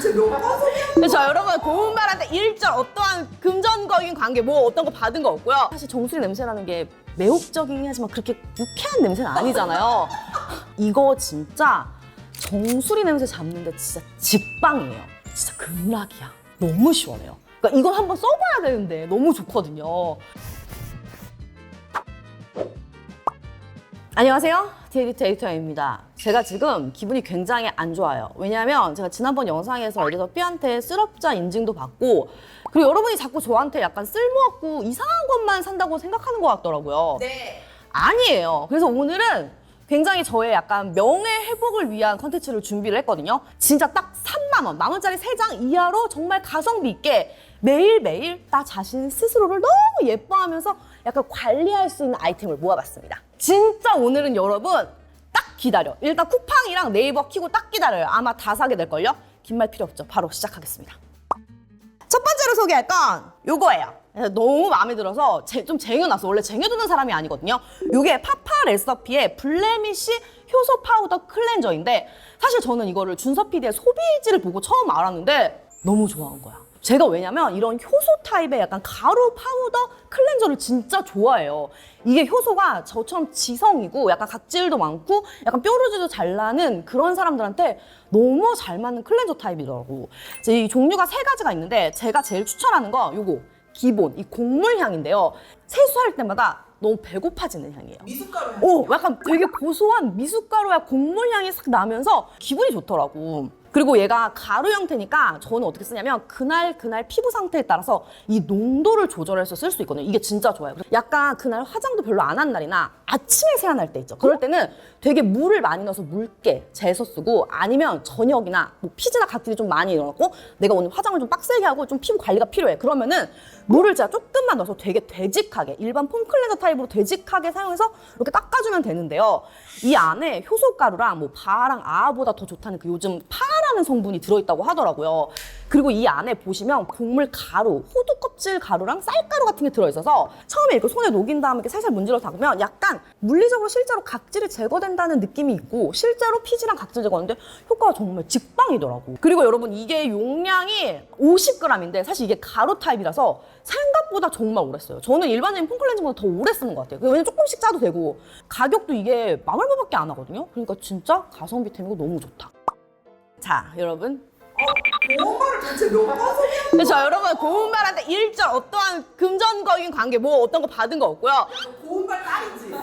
대체 몇번 소개? 그래서 여러분 고운말한테 일절 어떠한 금전적인 관계 뭐 어떤 거 받은 거 없고요. 사실 정수리 냄새라는 게 매혹적이긴 하지만 그렇게 유쾌한 냄새는 아니잖아요. 이거 진짜 정수리 냄새 잡는데 진짜 직방이에요. 진짜 극락이야. 너무 시원해요. 그러니까 이거 한번 써봐야 되는데 너무 좋거든요. 안녕하세요. 디에디터 에디터입니다. 제가 지금 기분이 굉장히 안 좋아요. 왜냐하면 제가 지난번 영상에서 에디터 B한테 쓸업자 인증도 받고 그리고 여러분이 자꾸 저한테 약간 쓸모없고 이상한 것만 산다고 생각하는 것 같더라고요. 네. 아니에요. 그래서 오늘은 굉장히 저의 약간 명예 회복을 위한 컨텐츠를 준비를 했거든요. 진짜 딱 3만 원, 만 원짜리 3장 이하로 정말 가성비 있게 매일매일 나 자신 스스로를 너무 예뻐하면서 약간 관리할 수 있는 아이템을 모아봤습니다. 진짜 오늘은 여러분 딱 기다려. 일단 쿠팡이랑 네이버 키고 딱 기다려요. 아마 다 사게 될걸요? 긴 말 필요 없죠. 바로 시작하겠습니다. 첫 번째로 소개할 건 요거예요. 너무 마음에 들어서 제- 좀 쟁여놨어. 원래 쟁여두는 사람이 아니거든요. 요게 파파 레서피의 블레미쉬 효소 파우더 클렌저인데 사실 저는 이거를 준서 PD의 소비지를 보고 처음 알았는데 너무 좋아한 거야. 제가 왜냐면 이런 효소 타입의 약간 가루 파우더 클렌저를 진짜 좋아해요. 이게 효소가 저처럼 지성이고 약간 각질도 많고 약간 뾰루지도 잘 나는 그런 사람들한테 너무 잘 맞는 클렌저 타입이더라고. 이제 이 종류가 세 가지가 있는데 제가 제일 추천하는 거 요거 기본 이 곡물 향인데요. 세수할 때마다 너무 배고파지는 향이에요. 미숫가루 향. 오, 약간 되게 고소한 미숫가루와 곡물 향이 싹 나면서 기분이 좋더라고. 그리고 얘가 가루 형태니까 저는 어떻게 쓰냐면 그날 그날 피부 상태에 따라서 이 농도를 조절해서 쓸 수 있거든요. 이게 진짜 좋아요. 약간 그날 화장도 별로 안 한 날이나 아침에 세안할 때 있죠. 그럴 때는 되게 물을 많이 넣어서 묽게 재서 쓰고 아니면 저녁이나 뭐 피지나 각질이 좀 많이 일어났고 내가 오늘 화장을 좀 빡세게 하고 좀 피부 관리가 필요해. 그러면은 물을 제가 조금만 넣어서 되게 되직하게 일반 폼 클렌저 타입으로 되직하게 사용해서 이렇게 닦아주면 되는데요. 이 안에 효소가루랑 뭐 바랑 아보다 더 좋다는 그 요즘 파 라는 성분이 들어있다고 하더라고요. 그리고 이 안에 보시면 곡물 가루, 호두 껍질 가루랑 쌀가루 같은 게 들어있어서 처음에 이렇게 손에 녹인 다음에 이렇게 살살 문질러 닦으면 약간 물리적으로 실제로 각질이 제거된다는 느낌이 있고 실제로 피지랑 각질 제거하는데 효과가 정말 직방이더라고. 그리고 여러분 이게 용량이 50g인데 사실 이게 가루 타입이라서 생각보다 정말 오래 써요. 저는 일반적인 폼클렌징보다 더 오래 쓰는 것 같아요. 왜냐면 조금씩 짜도 되고 가격도 이게 만 얼마밖에 안 하거든요. 그러니까 진짜 가성비 템이고 너무 좋다. 자, 여러분 대체 소개? 그래서 여러분 고운말한테 일절 어떠한 금전적인 관계 뭐 어떤 거 받은 거 없고요. 고운말 딸이지.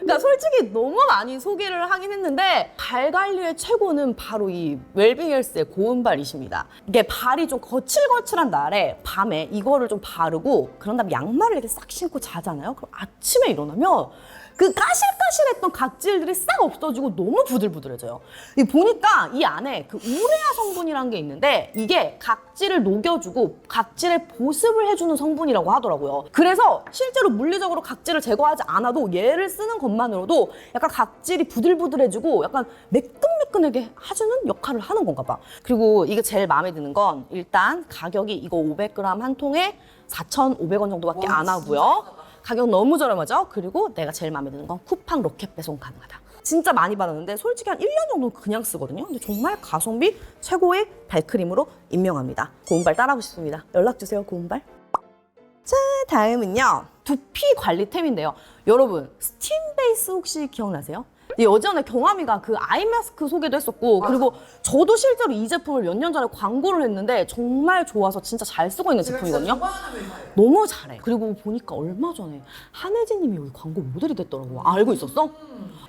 그러니까 솔직히 너무 많이 소개를 하긴 했는데 발 관리의 최고는 바로 이 웰빙 헬스의 고운발이십니다. 이게 발이 좀 거칠거칠한 날에 밤에 이거를 좀 바르고 그런 다음에 양말을 이렇게 싹 신고 자잖아요. 그럼 아침에 일어나면 그 까실까실했던 각질들이 싹 없어지고 너무 부들부들해져요. 이 보니까 이 안에 그 우레아 성분이라는 게 있는데 이게 각 질을 녹여주고 각질의 보습을 해주는 성분이라고 하더라고요. 그래서 실제로 물리적으로 각질을 제거하지 않아도 얘를 쓰는 것만으로도 약간 각질이 부들부들해지고 약간 매끈매끈하게 해주는 역할을 하는 건가 봐. 그리고 이게 제일 마음에 드는 건 일단 가격이 이거 500g 한 통에 4,500원 정도밖에 와, 안 하고요. 가격 너무 저렴하죠? 그리고 내가 제일 마음에 드는 건 쿠팡 로켓 배송 가능하다. 진짜 많이 받았는데 솔직히 한 1년 정도는 그냥 쓰거든요. 근데 정말 가성비 최고의 발크림으로 임명합니다. 고운발 따라하고 싶습니다. 연락 주세요, 고운발. 자, 다음은요. 두피 관리템인데요. 여러분, 스팀 베이스 혹시 기억나세요? 예전에 경함이가 그 아이 마스크 소개도 했었고 그리고 저도 실제로 이 제품을 몇 년 전에 광고를 했는데 정말 좋아서 진짜 잘 쓰고 있는 제품이거든요. 너무 잘해. 그리고 보니까 얼마 전에 한혜진 님이 여기 광고 모델이 됐더라고. 아, 알고 있었어?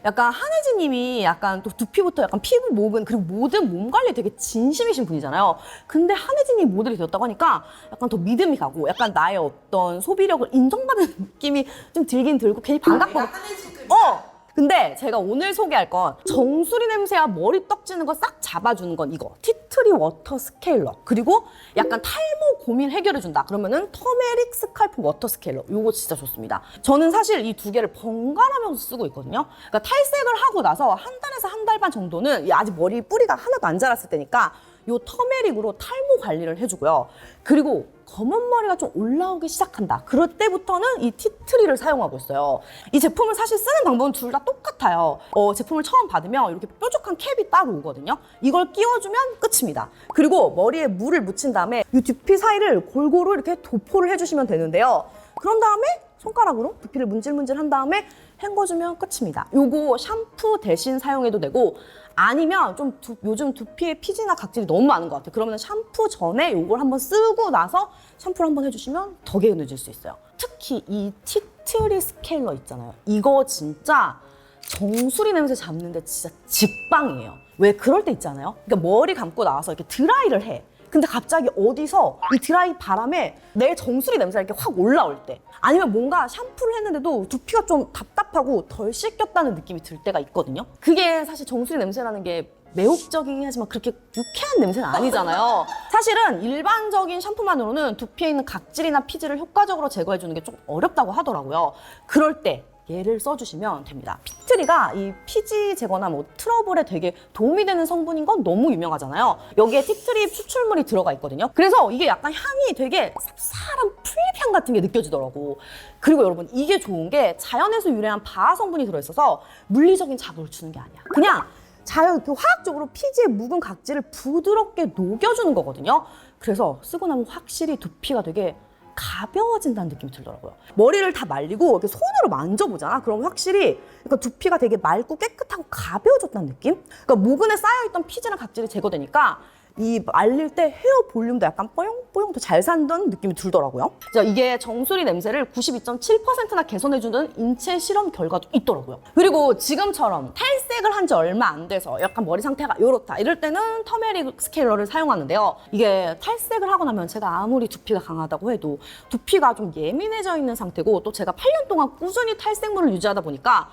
약간 한혜진 님이 약간 또 두피부터 약간 피부, 목은 그리고 모든 몸 관리 되게 진심이신 분이잖아요. 근데 한혜진 님이 모델이 되었다고 하니까 약간 더 믿음이 가고 약간 나의 어떤 소비력을 인정받는 느낌이 좀 들긴 들고 괜히 반갑고 한혜진급. 어! 근데 제가 오늘 소개할 건 정수리 냄새와 머리 떡지는 거 싹 잡아주는 건 이거. 티트리 워터 스케일러. 그리고 약간 탈모 고민 해결해준다. 그러면은 터메릭 스칼프 워터 스케일러. 요거 진짜 좋습니다. 저는 사실 이 두 개를 번갈아면서 쓰고 있거든요. 그러니까 탈색을 하고 나서 한 달에서 한 달 반 정도는 이 아직 머리 뿌리가 하나도 안 자랐을 때니까 요 터메릭으로 탈모 관리를 해주고요. 그리고 검은 머리가 좀 올라오기 시작한다. 그럴 때부터는 이 티트리를 사용하고 있어요. 이 제품을 사실 쓰는 방법은 둘 다 똑같아요. 어, 제품을 처음 받으면 이렇게 뾰족한 캡이 따로 오거든요. 이걸 끼워주면 끝입니다. 그리고 머리에 물을 묻힌 다음에 이 두피 사이를 골고루 이렇게 도포를 해주시면 되는데요. 그런 다음에 손가락으로 두피를 문질문질 한 다음에 헹궈주면 끝입니다. 요거 샴푸 대신 사용해도 되고 아니면 좀 두- 요즘 두피에 피지나 각질이 너무 많은 것 같아요. 그러면 샴푸 전에 요걸 한번 쓰고 나서 샴푸를 한번 해주시면 더 개운해질 수 있어요. 특히 이 티트리 스케일러 있잖아요. 이거 진짜 정수리 냄새 잡는데 진짜 직방이에요. 왜 그럴 때 있잖아요. 그러니까 머리 감고 나와서 이렇게 드라이를 해. 근데 갑자기 어디서 이 드라이 바람에 내 정수리 냄새가 이렇게 확 올라올 때 아니면 뭔가 샴푸를 했는데도 두피가 좀 답답하고 덜 씻겼다는 느낌이 들 때가 있거든요. 그게 사실 정수리 냄새라는 게 매혹적이긴 하지만 그렇게 유쾌한 냄새는 아니잖아요. 사실은 일반적인 샴푸만으로는 두피에 있는 각질이나 피지를 효과적으로 제거해 주는 게 좀 어렵다고 하더라고요. 그럴 때 얘를 써주시면 됩니다. 피트리가 이 피지 제거나 뭐 트러블에 되게 도움이 되는 성분인 건 너무 유명하잖아요. 여기에 티트리 추출물이 들어가 있거든요. 그래서 이게 약간 향이 되게 쌉쌀한 풀잎향 같은 게 느껴지더라고. 그리고 여러분 이게 좋은 게 자연에서 유래한 바하 성분이 들어있어서 물리적인 자극을 주는 게 아니야. 그냥 자연 그 화학적으로 피지의 묵은 각질을 부드럽게 녹여주는 거거든요. 그래서 쓰고 나면 확실히 두피가 되게 가벼워진다는 느낌이 들더라고요. 머리를 다 말리고 이렇게 손으로 만져보잖아. 그럼 확실히 그러니까 두피가 되게 맑고 깨끗하고 가벼워졌다는 느낌? 그러니까 모근에 쌓여있던 피지랑 각질이 제거되니까 이 말릴 때 헤어 볼륨도 약간 뽀용뽀용 더잘 산다는 느낌이 들더라고요. 자, 이게 정수리 냄새를 92.7%나 개선해주는 인체 실험 결과도 있더라고요. 그리고 지금처럼 탈색을 한 지 얼마 안 돼서 약간 머리 상태가 이렇다 이럴 때는 터메릭 스케일러를 사용하는데요. 이게 탈색을 하고 나면 제가 아무리 두피가 강하다고 해도 두피가 좀 예민해져 있는 상태고 또 제가 8년 동안 꾸준히 탈색물을 유지하다 보니까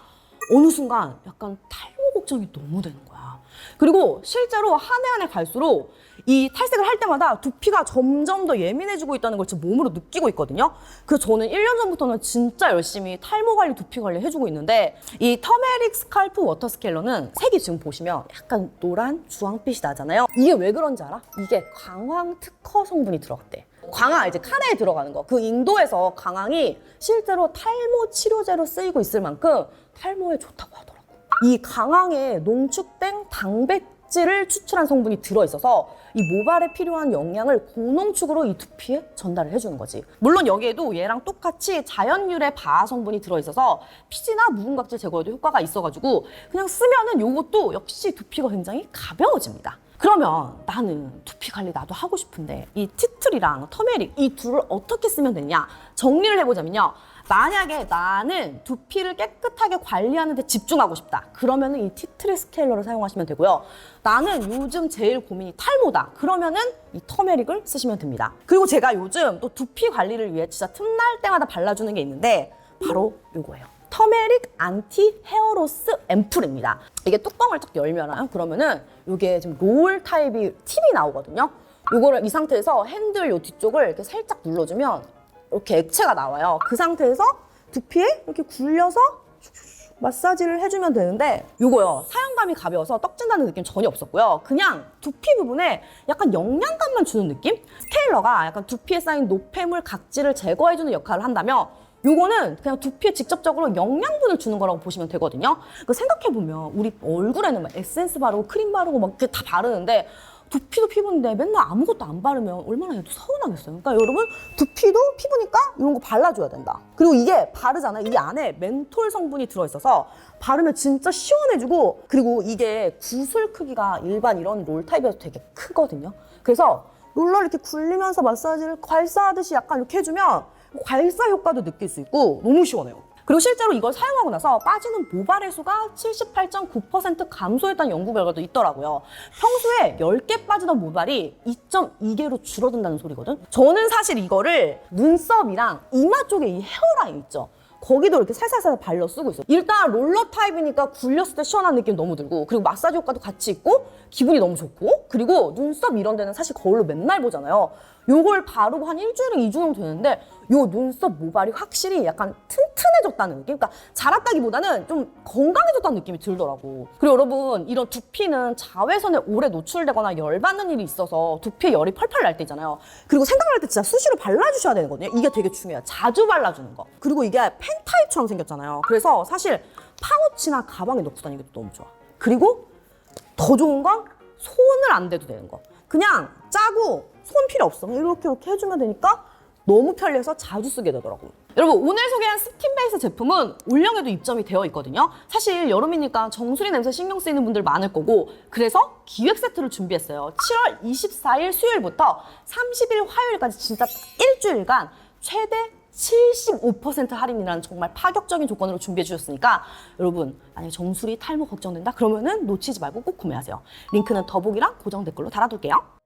어느 순간 약간 탈모 걱정이 너무 되는 거 야. 그리고 실제로 한 해 한 해 갈수록 이 탈색을 할 때마다 두피가 점점 더 예민해지고 있다는 걸 제 몸으로 느끼고 있거든요. 그래서 저는 1년 전부터는 진짜 열심히 탈모 관리, 두피 관리 해주고 있는데 이 터메릭 스칼프 워터 스케일러는 색이 지금 보시면 약간 노란 주황빛이 나잖아요. 이게 왜 그런지 알아? 이게 강황 특허 성분이 들어갔대. 광황 이제 카레에 들어가는 거. 그 인도에서 강황이 실제로 탈모 치료제로 쓰이고 있을 만큼 탈모에 좋다고 하더라고. 이 강황에 농축된 단백질을 추출한 성분이 들어있어서 이 모발에 필요한 영양을 고농축으로 이 두피에 전달을 해주는 거지. 물론 여기에도 얘랑 똑같이 자연 유래 바하 성분이 들어있어서 피지나 묵은 각질 제거에도 효과가 있어가지고 그냥 쓰면은 요것도 역시 두피가 굉장히 가벼워집니다. 그러면 나는 두피 관리 나도 하고 싶은데 이 티트리랑 터메릭 이 둘을 어떻게 쓰면 되냐 정리를 해보자면요 만약에 나는 두피를 깨끗하게 관리하는 데 집중하고 싶다. 그러면 은 이 티트리 스케일러를 사용하시면 되고요. 나는 요즘 제일 고민이 탈모다. 그러면은 이 터메릭을 쓰시면 됩니다. 그리고 제가 요즘 또 두피 관리를 위해 진짜 틈날 때마다 발라주는 게 있는데 바로 요거예요. 터메릭 안티 헤어로스 앰플입니다. 이게 뚜껑을 딱 열면 그러면은 이게 지금 롤 타입이 팁이 나오거든요. 이거를 이 상태에서 핸들 요 뒤쪽을 이렇게 살짝 눌러주면 이렇게 액체가 나와요. 그 상태에서 두피에 이렇게 굴려서 마사지를 해주면 되는데 이거요 사용감이 가벼워서 떡진다는 느낌 전혀 없었고요 그냥 두피 부분에 약간 영양감만 주는 느낌? 스케일러가 약간 두피에 쌓인 노폐물 각질을 제거해주는 역할을 한다면 요거는 그냥 두피에 직접적으로 영양분을 주는 거라고 보시면 되거든요. 그 생각해보면 우리 얼굴에는 막 에센스 바르고 크림 바르고 막 다 바르는데 두피도 피부인데 맨날 아무것도 안 바르면 얼마나 얘도 서운하겠어요. 그러니까 여러분 두피도 피부니까 이런 거 발라줘야 된다. 그리고 이게 바르잖아요. 이 안에 멘톨 성분이 들어있어서 바르면 진짜 시원해지고 그리고 이게 구슬 크기가 일반 이런 롤 타입에서 되게 크거든요. 그래서 롤러 이렇게 굴리면서 마사지를 괄사하듯이 약간 이렇게 해주면 괄사 효과도 느낄 수 있고 너무 시원해요. 그리고 실제로 이걸 사용하고 나서 빠지는 모발의 수가 78.9% 감소했다는 연구 결과도 있더라고요. 평소에 10개 빠지던 모발이 2.2개로 줄어든다는 소리거든. 저는 사실 이거를 눈썹이랑 이마 쪽에 이 헤어라인 있죠. 거기도 이렇게 살살살 발려 쓰고 있어요. 일단 롤러 타입이니까 굴렸을 때 시원한 느낌 너무 들고 그리고 마사지 효과도 같이 있고 기분이 너무 좋고 그리고 눈썹 이런 데는 사실 거울로 맨날 보잖아요. 요걸 바르고 한 일주일에 이주 정도 되는데 요 눈썹 모발이 확실히 약간 튼 튼해졌다는 느낌? 그러니까 자랐다기보다는 좀 건강해졌다는 느낌이 들더라고. 그리고 여러분 이런 두피는 자외선에 오래 노출되거나 열받는 일이 있어서 두피에 열이 펄펄 날 때 있잖아요. 그리고 생각날 때 진짜 수시로 발라주셔야 되거든요. 이게 되게 중요해요. 자주 발라주는 거. 그리고 이게 펜 타입처럼 생겼잖아요. 그래서 사실 파우치나 가방에 넣고 다니기도 너무 좋아. 그리고 더 좋은 건 손을 안 대도 되는 거. 그냥 짜고 손 필요 없어. 이렇게 이렇게 해주면 되니까 너무 편리해서 자주 쓰게 되더라고요. 여러분 오늘 소개한 스킨 베이스 제품은 올영에도 입점이 되어 있거든요. 사실 여름이니까 정수리 냄새 신경 쓰이는 분들 많을 거고 그래서 기획 세트를 준비했어요. 7월 24일 수요일부터 30일 화요일까지 진짜 일주일간 최대 75% 할인이라는 정말 파격적인 조건으로 준비해 주셨으니까 여러분 만약에 정수리 탈모 걱정된다 그러면은 놓치지 말고 꼭 구매하세요. 링크는 더보기랑 고정 댓글로 달아둘게요.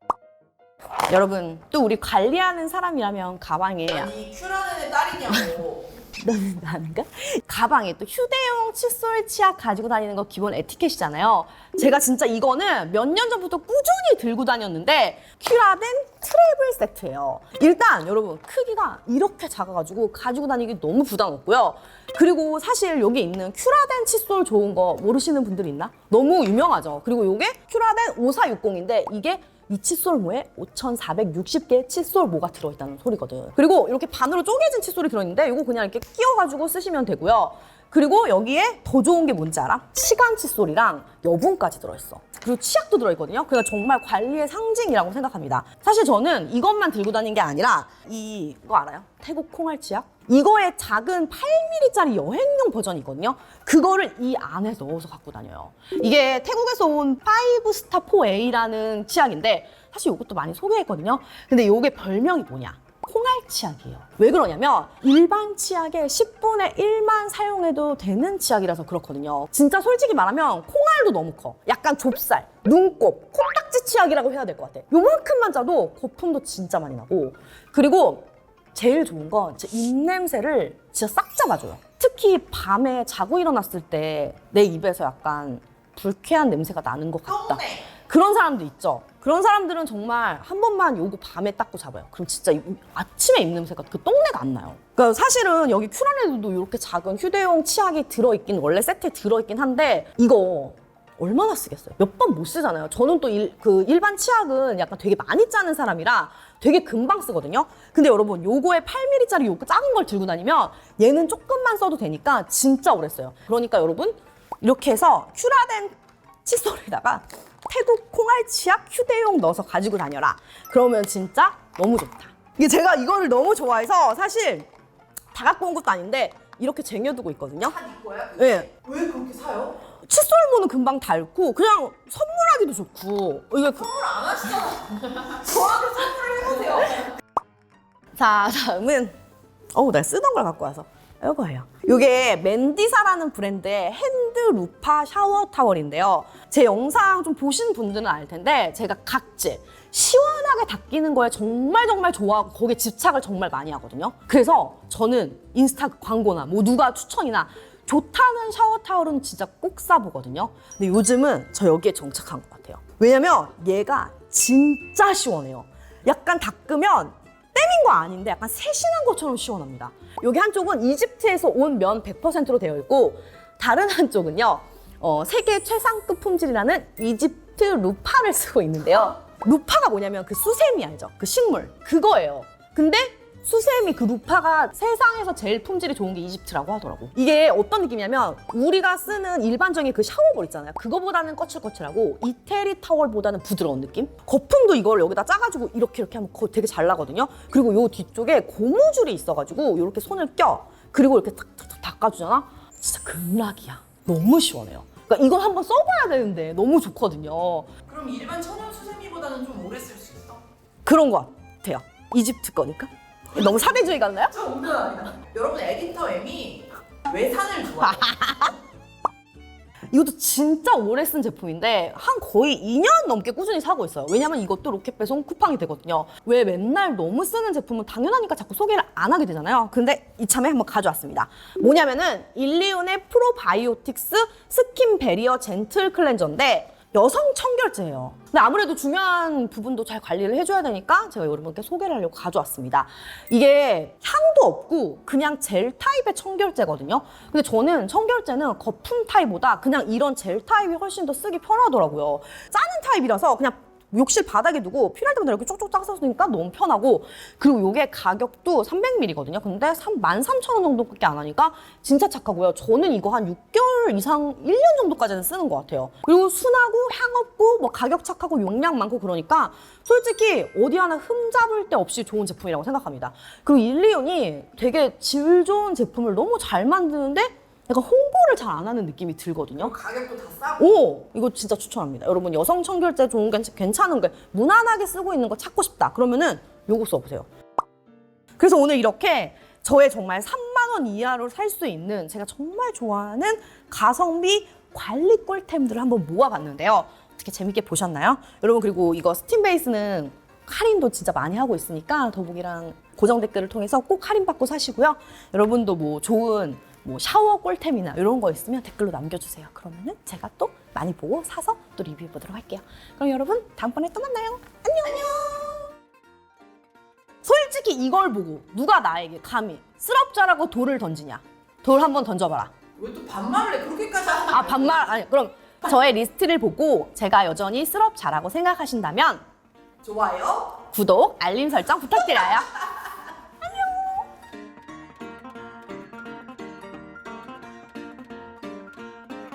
여러분 또 우리 관리하는 사람이라면 가방에 아니 큐라는의 딸이냐고. 너는 아닌가? 가방에 또 휴대용 칫솔 치약 가지고 다니는 거 기본 에티켓이잖아요. 제가 진짜 이거는 몇 년 전부터 꾸준히 들고 다녔는데 큐라덴 트래블 세트예요. 일단 여러분 크기가 이렇게 작아가지고 가지고 다니기 너무 부담 없고요. 그리고 사실 여기 있는 큐라덴 칫솔 좋은 거 모르시는 분들 있나? 너무 유명하죠. 그리고 이게 큐라덴 5460인데 이게 이 칫솔모에 5,460개의 칫솔모가 들어있다는 소리거든. 그리고 이렇게 반으로 쪼개진 칫솔이 들어있는데 이거 그냥 이렇게 끼워가지고 쓰시면 되고요. 그리고 여기에 더 좋은 게 뭔지 알아? 시간 칫솔이랑 여분까지 들어있어. 그리고 치약도 들어있거든요. 그러니까 정말 관리의 상징이라고 생각합니다. 사실 저는 이것만 들고 다닌 게 아니라 이- 이거 알아요? 태국 콩알 치약? 이거의 작은 8mm짜리 여행용 버전이 있거든요. 그거를 이 안에 넣어서 갖고 다녀요. 이게 태국에서 온 5스타 4A라는 치약인데 사실 이것도 많이 소개했거든요. 근데 이게 별명이 뭐냐? 콩알 치약이에요. 왜 그러냐면 일반 치약의 10분의 1만 사용해도 되는 치약이라서 그렇거든요. 진짜 솔직히 말하면 콩알도 너무 커. 약간 좁쌀, 눈곱, 코딱지 치약이라고 해야 될 것 같아. 요만큼만 짜도 거품도 진짜 많이 나고 그리고 제일 좋은 건 입냄새를 진짜 싹 잡아줘요. 특히 밤에 자고 일어났을 때 내 입에서 약간 불쾌한 냄새가 나는 것 같다. 그런 사람도 있죠. 그런 사람들은 정말 한 번만 요거 밤에 닦고 잡아요. 그럼 진짜 이- 아침에 입냄새가 그 똥내가 안 나요. 그러니까 사실은 여기 큐라네도 이렇게 작은 휴대용 치약이 들어있긴 원래 세트에 들어있긴 한데 이거 얼마나 쓰겠어요? 몇 번 못 쓰잖아요. 저는 또그 일반 치약은 약간 되게 많이 짜는 사람이라 되게 금방 쓰거든요. 근데 여러분 요거에 8mm짜리 요거 작은 걸 들고 다니면 얘는 조금만 써도 되니까 진짜 오래 써요. 그러니까 여러분 이렇게 해서 큐라된 칫솔에다가 태국 콩알 치약 휴대용 넣어서 가지고 다녀라. 그러면 진짜 너무 좋다. 이게 제가 이거를 너무 좋아해서 사실 다 갖고 온 것도 아닌데 이렇게 쟁여두고 있거든요. 다 이거야? 예. 왜 그렇게 사요? 칫솔모는 금방 닳고 그냥 선물하기도 좋고 이게 그- 선물 안 하시잖아. 저한테 선물을 해보세요. 자 다음은 어우 내가 쓰던 걸 갖고 와서 이거예요. 이게 맨디사라는 브랜드의 핸드 루파 샤워 타월인데요. 제 영상 좀 보신 분들은 알 텐데 제가 각질 시원하게 닦이는 거에 정말 정말 좋아하고 거기에 집착을 정말 많이 하거든요. 그래서 저는 인스타 광고나 뭐 누가 추천이나 좋다는 샤워 타월은 진짜 꼭 사보거든요. 근데 요즘은 저 여기에 정착한 것 같아요. 왜냐면 얘가 진짜 시원해요. 약간 닦으면 땜인 거 아닌데 약간 세신한 것처럼 시원합니다. 여기 한쪽은 이집트에서 온 면 100%로 되어 있고 다른 한쪽은요. 어, 세계 최상급 품질이라는 이집트 루파를 쓰고 있는데요. 루파가 뭐냐면 그 수세미 알죠? 그 식물 그거예요. 근데 수세미 그 루파가 세상에서 제일 품질이 좋은 게 이집트라고 하더라고. 이게 어떤 느낌이냐면 우리가 쓰는 일반적인 그 샤워볼 있잖아요. 그거보다는 거칠거칠하고 이태리 타월보다는 부드러운 느낌? 거품도 이걸 여기다 짜가지고 이렇게 이렇게 하면 거- 되게 잘 나거든요. 그리고 요 뒤쪽에 고무줄이 있어가지고 이렇게 손을 껴. 그리고 이렇게 탁탁탁 닦아주잖아. 진짜 극락이야. 너무 시원해요. 그러니까 이걸 한번 써봐야 되는데 너무 좋거든요. 그럼 일반 천연 수세미보다는 좀 오래 쓸 수 있어? 그런 것 같아요. 이집트 거니까. 너무 사대주의 같나요? 저 운전 아니다. 여러분 에디터 M이 외산을 좋아해. 이것도 진짜 오래 쓴 제품인데 한 거의 2년 넘게 꾸준히 사고 있어요. 왜냐면 이것도 로켓 배송 쿠팡이 되거든요. 왜 맨날 너무 쓰는 제품은 당연하니까 자꾸 소개를 안 하게 되잖아요. 근데 이참에 한번 가져왔습니다. 뭐냐면은 일리온의 프로바이오틱스 스킨 베리어 젠틀 클렌저인데 여성 청결제예요. 근데 아무래도 중요한 부분도 잘 관리를 해줘야 되니까 제가 여러분께 소개를 하려고 가져왔습니다. 이게 향도 없고 그냥 젤 타입의 청결제거든요. 근데 저는 청결제는 거품 타입보다 그냥 이런 젤 타입이 훨씬 더 쓰기 편하더라고요. 짜는 타입이라서 그냥 욕실 바닥에 두고 필요할 때마다 이렇게 쪽쪽 짜서니까 너무 편하고 그리고 이게 가격도 300ml거든요. 근데 13,000원 정도밖에 안 하니까 진짜 착하고요. 저는 이거 한 6개월 이상 1년 정도까지는 쓰는 것 같아요. 그리고 순하고 향 없고 뭐 가격 착하고 용량 많고 그러니까 솔직히 어디 하나 흠잡을 데 없이 좋은 제품이라고 생각합니다. 그리고 일리온이 되게 질 좋은 제품을 너무 잘 만드는데 약간 홍보를 잘 안 하는 느낌이 들거든요. 가격도 다 싸고. 오 이거 진짜 추천합니다 여러분 여성 청결제 좋은 게 괜찮은 게 무난하게 쓰고 있는 거 찾고 싶다 그러면은 요거 써보세요 그래서 오늘 이렇게 저의 정말 3만 원 이하로 살 수 있는 제가 정말 좋아하는 가성비 관리 꿀템들을 한번 모아봤는데요 어떻게 재밌게 보셨나요? 여러분 그리고 이거 스팀 베이스는 할인도 진짜 많이 하고 있으니까 더보기랑 고정 댓글을 통해서 꼭 할인 받고 사시고요 여러분도 뭐 좋은 뭐 샤워 꿀템이나 이런 거 있으면 댓글로 남겨주세요. 그러면은 제가 또 많이 보고 사서 또 리뷰해 보도록 할게요. 그럼 여러분 다음번에 또 만나요. 안녕. 솔직히 이걸 보고 누가 나에게 감히 쓰럽자라고 돌을 던지냐? 돌 한번 던져봐라. 왜 또 반말을 해? 그렇게까지 하면 아 반말 아니 그럼 저의 리스트를 보고 제가 여전히 쓰럽자라고 생각하신다면 좋아요. 구독, 알림 설정 부탁드려요.